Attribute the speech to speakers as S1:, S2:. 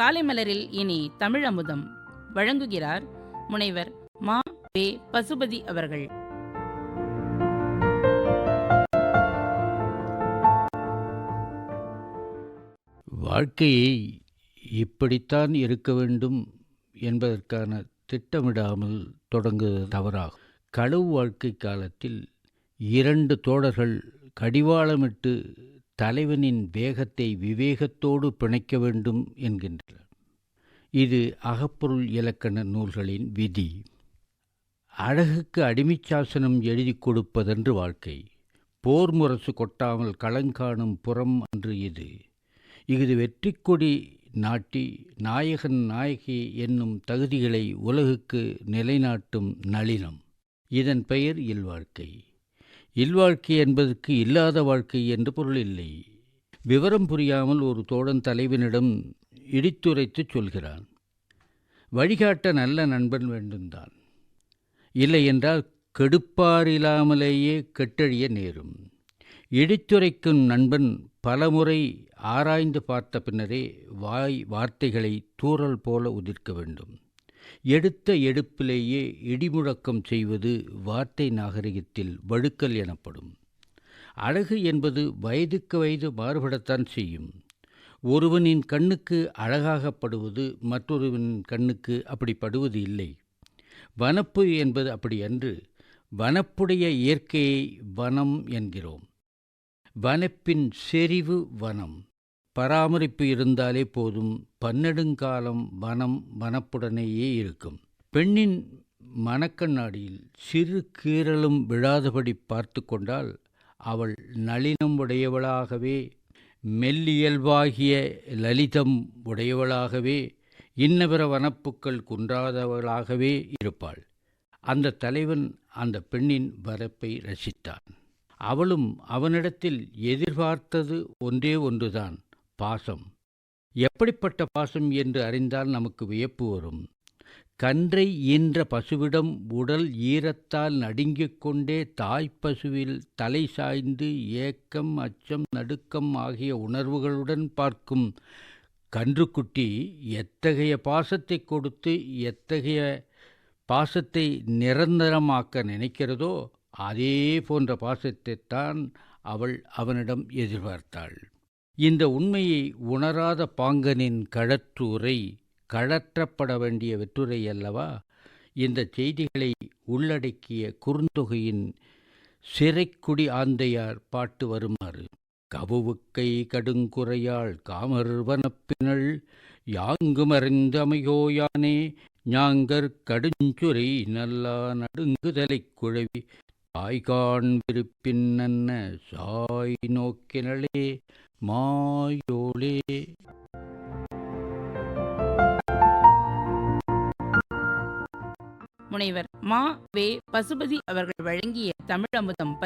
S1: காலை மலரில் இனி தமிழ் அமுதம் வழங்குகிறார் முனைவர் மா. பே பசுபதி அவர்கள்.
S2: வாழ்க்கையை இப்படித்தான் இருக்க வேண்டும் என்பதற்கான திட்டமிடாமல் தொடங்குவது தவறாகும். களவு வாழ்க்கை காலத்தில் இரண்டு தோழர்கள் கடிவாளமிட்டு தலைவனின் வேகத்தை விவேகத்தோடு பிணைக்க வேண்டும் என்கின்றனர் இது அகப்பொருள் இலக்கண நூல்களின் விதி. அழகுக்கு அடிமைச்சாசனம் எழுதி கொடுப்பதென்று வாழ்க்கை. போர் முரசு கொட்டாமல் களங்காணும் புறம் அன்று இது. இது வெற்றி கொடி நாட்டி நாயகன் நாயகி என்னும் தகுதிகளை உலகுக்கு நிலைநாட்டும் நளினம். இதன் பெயர் இல்வாழ்க்கை. இல்வாழ்க்கை என்பதற்கு இல்லாத வாழ்க்கை என்று பொருள் இல்லை. விவரம் புரியாமல் ஒரு தோழன் தலைவனிடம் இடித்துரைத்துச் சொல்கிறான். வழிகாட்ட நல்ல நண்பன் வேண்டும்தான். இல்லை என்றால் கெடுப்பாரில்லாமலேயே கெட்டழிய நேரும். இடித்துரைக்கும் நண்பன் பலமுறை ஆராய்ந்து பார்த்த பின்னரே வாய் வார்த்தைகளை தூறல் போல உதிர்க்க வேண்டும். எடுத்த எடுப்பிலேயே இடிமுழக்கம் செய்வது வார்த்தை நாகரிகத்தில் வழுக்கல் எனப்படும். அழகு என்பது வயதுக்கு வயது மாறுபடத்தான் செய்யும். ஒருவனின் கண்ணுக்கு அழகாகப்படுவது மற்றொருவனின் கண்ணுக்கு அப்படிப்படுவது இல்லை. வனப்பு என்பது அப்படி அன்று வனப்புடைய இயற்கையை வனம் என்கிறோம். வனப்பின் செறிவு வனம். பராமரிப்பு இருந்தாலே போதும். பன்னெடுங்காலம் வனம் வனப்புடனேயே இருக்கும். பெண்ணின் மனக்கண்ணாடியில் சிறு கீறலும் விழாதபடி பார்த்து கொண்டால் அவள் நளினம் உடையவளாகவே மெல்லியல்பாகிய லலிதம் உடையவளாகவே இன்னபிற வனப்புக்கள் குன்றாதவளாகவே இருப்பாள். அந்த தலைவன் அந்த பெண்ணின் வரப்பை ரசித்தான். அவளும் அவனிடத்தில் எதிர்பார்த்தது ஒன்றே ஒன்றுதான். பாசம். எப்படிப்பட்ட பாசம் என்று அறிந்தால் நமக்கு வியப்பு வரும். கன்றை ஈன்ற பசுவிடம் உடல் ஈரத்தால் நடுங்கிக் கொண்டே தாய்ப்பசுவில் தலை சாய்ந்து ஏக்கம் அச்சம் நடுக்கம் ஆகிய உணர்வுகளுடன் பார்க்கும் கன்றுக்குட்டி எத்தகைய பாசத்தை கொடுத்து எத்தகைய பாசத்தை நிரந்தரமாக்க நினைக்கிறதோ அதே போன்ற பாசத்தைத்தான் அவள் அவனிடம் எதிர்பார்த்தாள். இந்த உண்மையை உணராத பாங்கனின் கழற்றுரை கழற்றப்பட வேண்டிய வெற்றுரை அல்லவா? இந்த செய்திகளை உள்ளடக்கிய குறுந்தொகையின் சிறைக்குடி ஆந்தையார் பாட்டு வருமாறு கவுவுக்கை கடுங்குறையாள் காமர் வனப்பினள் யாங்குமறிந்து யானே ஞாங்கர் கடுஞ்சுரை நல்லா நடுங்குதலைக் குழவி சாய் விருப்பின் நன்ன சாய் நோக்கினளே மாயோளே.
S1: முனைவர் மா. வே. பசுபதி அவர்கள் வழங்கிய தமிழ் அமுதம்